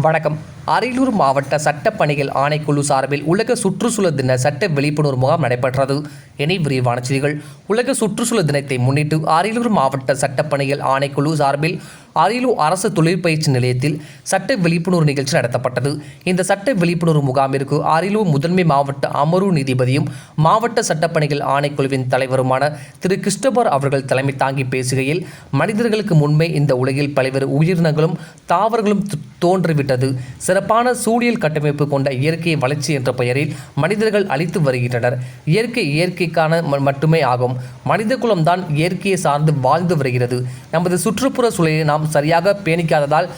வணக்கம். அரியலூர் மாவட்ட சட்டப்பணிகள் ஆணைக்குழு சார்பில் உலக சுற்றுச்சூழல் தின சட்ட விழிப்புணர்வு முகாம் நடைபெற்றது. இனி விரிவான செய்திகள். உலக சுற்றுச்சூழல் தினத்தை முன்னிட்டு அரியலூர் மாவட்ட சட்டப்பணிகள் ஆணைக்குழு சார்பில் அரியலூர் அரசு தொழிற்பயிற்சி நிலையத்தில் சட்ட விழிப்புணர்வு நிகழ்ச்சி நடத்தப்பட்டது. இந்த சட்ட விழிப்புணர்வு முகாமிற்கு அரியலூர் முதன்மை மாவட்ட அமர்வு நீதிபதியும் மாவட்ட சட்டப்பணிகள் ஆணைக்குழுவின் தலைவருமான திரு கிறிஸ்டபர் அவர்கள் தலைமை தாங்கி பேசுகையில் மனிதர்களுக்கு முன்பே இந்த உலகில் பல்வேறு உயிரினங்களும் தாவரங்களும் தோன்றிவிட்டது. சிறப்பான சூழியல் கட்டமைப்பு கொண்ட இயற்கை வளர்ச்சி என்ற பெயரில் மனிதர்கள் அழித்து வருகின்றனர். இயற்கை இயற்கைக்கான ம- மட்டுமே ஆகும். மனித குலம்தான் இயற்கையை சார்ந்து வாழ்ந்து வருகிறது. நமது சுற்றுப்புற சூழலை நாம் சரியாக பேணிக்காததால்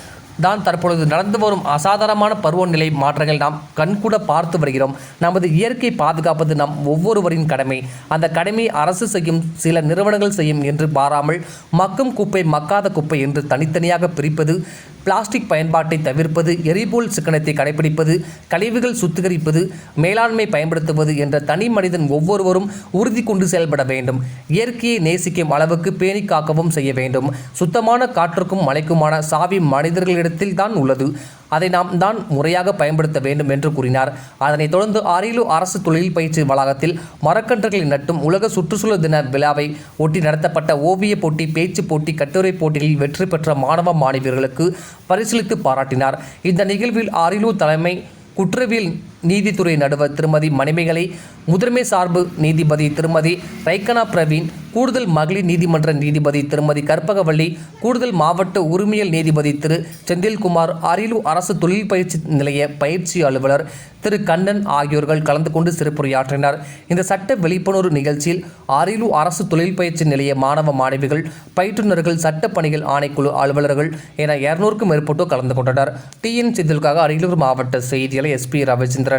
தான் தற்பொழுது நடந்து வரும் அசாதாரணமான பருவநிலை மாற்றங்கள் நாம் கண்கூட பார்த்து வருகிறோம். நமது இயற்கை பாதுகாப்பது நம் ஒவ்வொருவரின் கடமை. அந்த கடமை அரசு செய்யும் சில நிறுவனங்கள் செய்யும் என்று பாராமல் மக்கும் குப்பை மக்காத குப்பை என்று தனித்தனியாக பிரிப்பது பிளாஸ்டிக் பயன்பாட்டை தவிர்ப்பது எரிபொருள் சிக்கனத்தை கடைபிடிப்பது கழிவுகள் சுத்திகரிப்பது மேலாண்மை பயன்படுத்துவது என்ற தனி மனிதன் ஒவ்வொருவரும் உறுதி கொண்டு செயல்பட வேண்டும். இயற்கையை நேசிக்கும் அளவுக்கு பேணி காக்கவும் செய்ய வேண்டும். சுத்தமான காற்றுக்கும் மழைக்குமான சாவி மனிதர்களிடம் மனிதர்களிடத்தில் தான் உள்ளது. அதை நாம் தான் முறையாக பயன்படுத்த வேண்டும் என்று கூறினார். அதனைத் தொடர்ந்து அரியலூர் அரசு தொழில் பயிற்சி வளாகத்தில் மரக்கன்றுகளை நட்டும் உலக சுற்றுச்சூழல் தின விழாவை ஒட்டி நடத்தப்பட்ட ஓவிய போட்டி பேச்சு போட்டி கட்டுரை போட்டிகளில் வெற்றி பெற்ற மாணவ மாணவியர்களுக்கு பரிசீலித்து பாராட்டினார். இந்த நிகழ்வில் அரியலூர் தலைமை குற்றவியல் நீதித்துறை நடுவர் திருமதி மணிமேகலை முதன்மை சார்பு நீதிபதி திருமதி ரைக்கனா பிரவீன் கூடுதல் மகளிர் நீதிமன்ற நீதிபதி திருமதி கற்பகவள்ளி கூடுதல் மாவட்ட உரிமையல் நீதிபதி திரு. செந்தில்குமார் அரியலூர் அரசு தொழில் பயிற்சி நிலைய பயிற்சி அலுவலர் திரு. கண்ணன் ஆகியோர்கள் கலந்து கொண்டு சிறப்புரையாற்றினர். இந்த சட்ட விழிப்புணர்வு நிகழ்ச்சியில் அரியலூர் அரசு தொழில் பயிற்சி நிலைய மாணவ மாணவிகள் பயிற்றுநர்கள் சட்ட பணிகள் ஆணைக்குழு அலுவலர்கள் என இருநூறுக்கும் மேற்பட்டோர் கலந்து கொண்டனர். டிஎன் சிந்திலுக்காக அரியலூர் மாவட்ட செய்தியாளர் எஸ்பி ரவிச்சந்திரன்.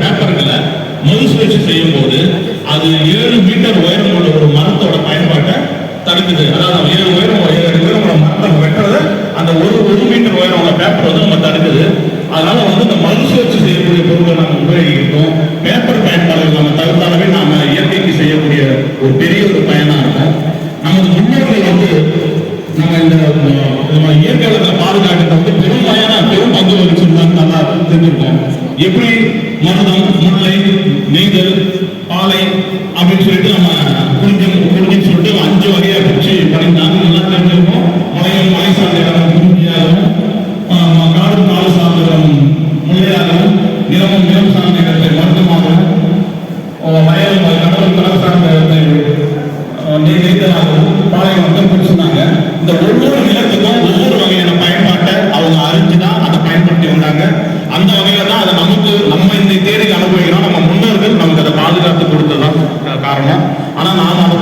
பேப்பர்களை செய்யும் போது அது ஏழு மீட்டர் உயரம் உள்ள ஒரு மரத்தோட பயன்பாட்டை தடுக்குது. அதாவது ஏழு உயரம் ஏழு உயரம் உள்ள மரத்தை வெட்டுறத அந்த ஒரு ஒரு மீட்டர் உயரம் உள்ள பேப்பர் வந்து நம்ம தடுக்குது. அதனால வந்து இந்த மறுசுழற்சி செய்யக்கூடிய பொருட்களை நம்ம உபயோகிக்கிறோம் பேப்பர் பயன்பாடுகள் நம்ம தவிர்த்தாலுமே நாம இயற்கைக்கு செய்யக்கூடிய ஒரு பெரிய ஒரு பயனா இருக்கும் நமது முன்னோர்கள் வந்து நம்ம இந்த அஹ், நம்ம இயற்கை வளத்தை பாதுகாக்கிறது வந்து பெரும்பாலான பெரும் பங்கு வகிச்சிருந்தாங்க நல்லா தெரிஞ்சிருக்கோம் எப்படி மருதம் முல்லை நெய்தல் பாலை அப்படின்னு சொல்லிட்டு நம்ம குறிஞ்சி குறிஞ்சின்னு சொல்லிட்டு அஞ்சு வகையா பிரிச்சு பண்ணியிருந்தாங்க. நல்லா தெரிஞ்சிருக்கோம். மலையும் மலை சார்ந்த இடம் குறிஞ்சியாகவும் காடு காடு சார்ந்த இடம் முல்லையாகவும் நிலமும் நிலம் சார்ந்த இடத்தை மருதமாகவும் வயல் கடவுள் கடல் சார்ந்த இடத்தை நீ மட்டும் பிடிச்சிருந்தாங்க இந்த ஒவ்வொரு அதை நமக்கு நம்ம இந்த தேடி அனுபவிக்கிறோம். நம்ம முன்னோர்கள் நமக்கு அதை பாதுகாத்து கொடுத்ததான் காரணம். ஆனால் நாம் அதை